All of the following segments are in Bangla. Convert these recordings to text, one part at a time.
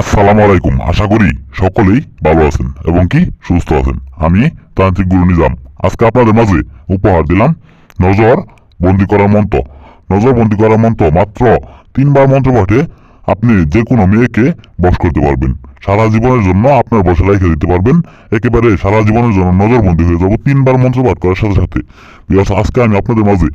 আসসালামু আলাইকুম। আশা করি সকলেই ভালো আছেন এবং কি সুস্থ আছেন। আমি তান্ত্রিক গুরু নিজাম। আজকে আপনাদের মাঝে উপহার দিলাম নজর বন্দি করার মন্ত্র। নজর বন্দি করার মন্ত্র মাত্র তিনবার মন্ত্র পাঠে আপনি যে কোনো মেয়েকে বশ করতে পারবেন। সারা জীবনের জন্য আপনার বসে রেখে দিতে পারবেন। একেবারে সারা জীবনের জন্য নজরবন্দি হয়ে যাব তিনবার মন্ত্র পাঠ করার সাথে সাথে। বিকজ আজকে আমি আপনাদের মাঝে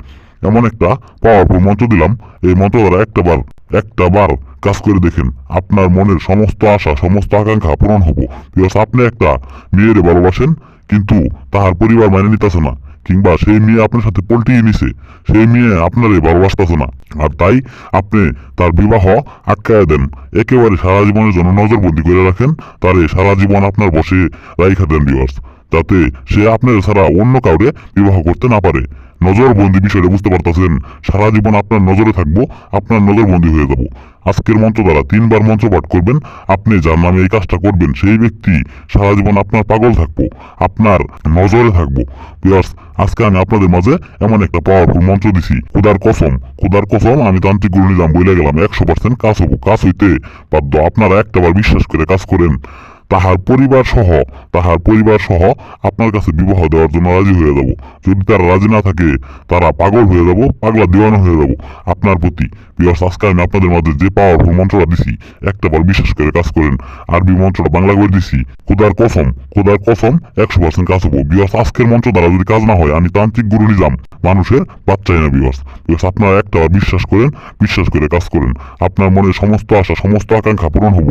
এমন একটা পাওয়ারফুল মন্ত্র দিলাম। এই মন্ত্র দ্বারা একটা বার একটা বার কাজ করে দেখেন, আপনার মনের সমস্ত আশা, সমস্ত আকাঙ্ক্ষা পূরণ হব। বিকজ আপনি একটা মেয়েরে ভালোবাসেন, কিন্তু তাহার পরিবার মানে নিতেছে না, কিংবা সেই মেয়ে আপনার সাথে পল্টিয়ে নিছে সেই মেয়ে আপনারে ভালোবাসতেছে না। আর তাই আপনি তার বিবাহ আটকায় দেন, একেবারে সারা জীবনের জন্য নজরবন্দি করে রাখেন, তারে সারা জীবন আপনার বসে রাইখা দেন ভিউয়ার্স যাতে সে আপনার ছাড়া অন্য কাউরে বিবাহ করতে না পারে। নজরবন্দি বিষয়টা বুঝতে পারতেছেন। সারা জীবন আপনার নজরে থাকব, আপনার নজরবন্দি হয়ে যাব। আজকের মন্ত্র দ্বারা তিনবার মন্ত্র পাঠ করবেন, আপনি যার নামে এই কাজটা করবেন, সেই ব্যক্তি সারা জীবন আপনার পাগল থাকব, আপনার নজরে থাকব। বিয়ার্স, আজকে আমি আপনাদের মাঝে এমন একটা পাওয়ারফুল মন্ত্র দিছি, খুদার কসম খুদার কসম, আমি তান্ত্রিক গুরু নিলাম বলে গেলাম, একশো পার্সেন্ট কাজ হব। কাজ হইতে বাধ্য। আপনারা একটাবার বিশ্বাস করে কাজ করেন। তাহার পরিবার সহ, তাহার পরিবার সহ আপনার কাছে বিবাহ দেওয়ার জন্য রাজি হয়ে যাব। যদি তারা রাজি না থাকে, তারা পাগল হয়ে যাব, পাগলা দিওয়ানো হয়ে যাব। আপনার প্রতি বিয়ার্স আজকে আমি আপনাদের মাঝে যে পাওয়ারফুল মন্ত্রটা দিছি একটাবার বিশ্বাস করে কাজ করেন। আরবি মন্ত্রটা বাংলা করে দিছি, খুদার কসম খুদার কসম একশো পার্সেন্ট কাজ হব। বিয়ার্স আজকের মন্ত্র দ্বারা যদি কাজ না হয়, আমি তান্ত্রিক গুরু নিজাম। মানুষের বাচ্চাই না বিয়ার্স বিয়ার্স আপনারা একটা বিশ্বাস করেন, বিশ্বাস করে কাজ করেন। আপনার মনে সমস্ত আশা, সমস্ত আকাঙ্ক্ষা পূরণ হব।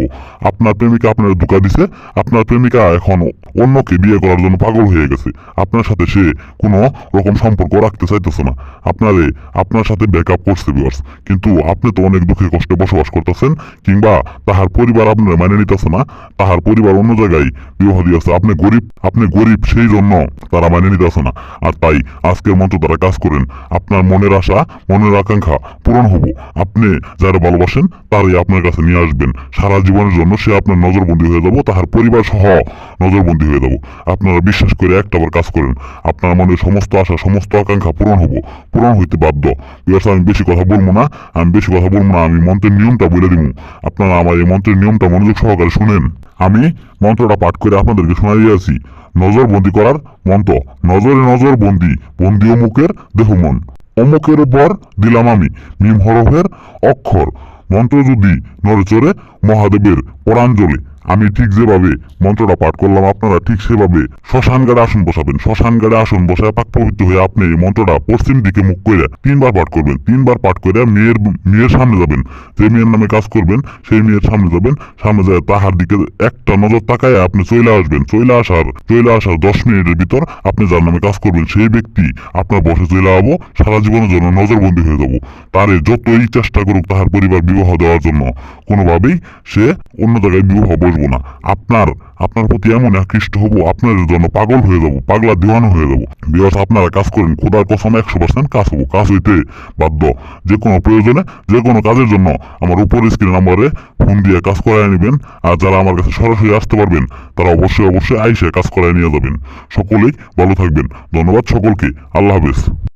আপনার প্রেমিকা আপনার ধোকা দিছে, আপনার প্রেমিকা এখন অন্যকে বিয়ে করার জন্য পাগল হয়ে গেছে। আপনার সাথে সে কোনো রকম সম্পর্ক রাখতে চাইতেছে না। আপনারে, আপনার সাথে ব্যাকআপ করছে বিয়ার্স কিন্তু আপনি তো অনেক দুঃখে কষ্টে বসবাস করতেছেন, কিংবা তাহার পরিবার আপনার মানে নিতেছে না। তাহার পরিবার অন্য জায়গায় বিবাহ দিয়েছে। আপনি গরিব আপনি গরিব, সেই জন্য তারা মানে নিতেছে না। আর তাই আজকের মন্ত্র দ্বারা কাজ করেন। আপনার মনের আশা, মনের আকাঙ্ক্ষা পূরণ হব। আপনি যারা ভালোবাসেন, তারাই আপনার কাছে নিয়ে আসবেন। সারা জীবনের জন্য সে আপনার নজরবন্দি হয়ে যাব, তাহার পরিবার সহ নজরবন্দি হয়ে যাব। আপনারা বিশ্বাস করে একটাবার কাজ করেন। আপনার মনের সমস্ত আশা, সমস্ত আকাঙ্ক্ষা পূরণ হব, পূরণ হইতে বাধ্য। বিকজ আমি বেশি কথা বলব না। আমি বেশি কথা বলব না, আমি মন্ত্রের নিয়মটা বলে দিব। আপনারা আমার এই মন্ত্রের নিয়মটা মনোযোগ সহকারে শুনেন। আমি মন্ত্রটা পাঠ করে আপনাদেরকে শোনা দিয়েছি নজরবন্দি করার মন্ত্র। নজরে নজর বন্দি বন্দি অমুকের দেহমন। অমুকের বর দিলাম আমি মিম হরফের অক্ষর। মন্ত্র যদি নরচরে মহাদেবের পরাঞ্জলি। আমি ঠিক যেভাবে মন্ত্রটা পাঠ করলাম, আপনারা ঠিক সেভাবে শ্মশান গাড়ে আসন বসাবেন। শ্মশান গাড়ে আসন বসায় পাক পবিত্র হয়ে আপনি এই মন্ত্রটা পশ্চিম দিকে মুখ করে তিনবার পাঠ করবেন। তিনবার পাঠ করে মেয়ের মেয়ের সামনে যাবেন। যে মেয়ের নামে কাজ করবেন, সেই মেয়ের সামনে যাবেন। সামনে যায় তাহার দিকে একটা নজর তাকায় আপনি চলে আসবেন। চলে আসার চলে আসার দশ মিনিটের ভিতর আপনি যার নামে কাজ করবেন, সেই ব্যক্তি আপনার বসে চলে যাব সারা জীবনের জন্য নজরবন্দি হয়ে যাব। তারে যতই চেষ্টা করুক তাহার পরিবার বিবাহ দেওয়ার জন্য। কোনোভাবেই সে অন্য জায়গায় বিবাহ বসবো না। আপনার আপনার প্রতি এমন আকৃষ্ট হব, আপনার জন্য পাগল হয়ে যাব, পাগলা দিওয়ানো হয়ে যাব। বিকজ আপনারা কাজ করেন, খোদার কসম একশো পার্সেন্ট কাজ হব, কাজ হইতে বাধ্য। যে কোনো প্রয়োজনে, যে কোনো কাজের জন্য আমার উপর স্ক্রিন নাম্বারে ফোন দিয়ে কাজ করায় নেবেন, আর যারা আমার কাছে সরাসরি আসতে পারবেন, তারা অবশ্যই অবশ্যই আইসে কাজ করায় নিয়ে যাবেন। সকলেই ভালো থাকবেন। ধন্যবাদ সকলকে। আল্লাহ হাফেজ।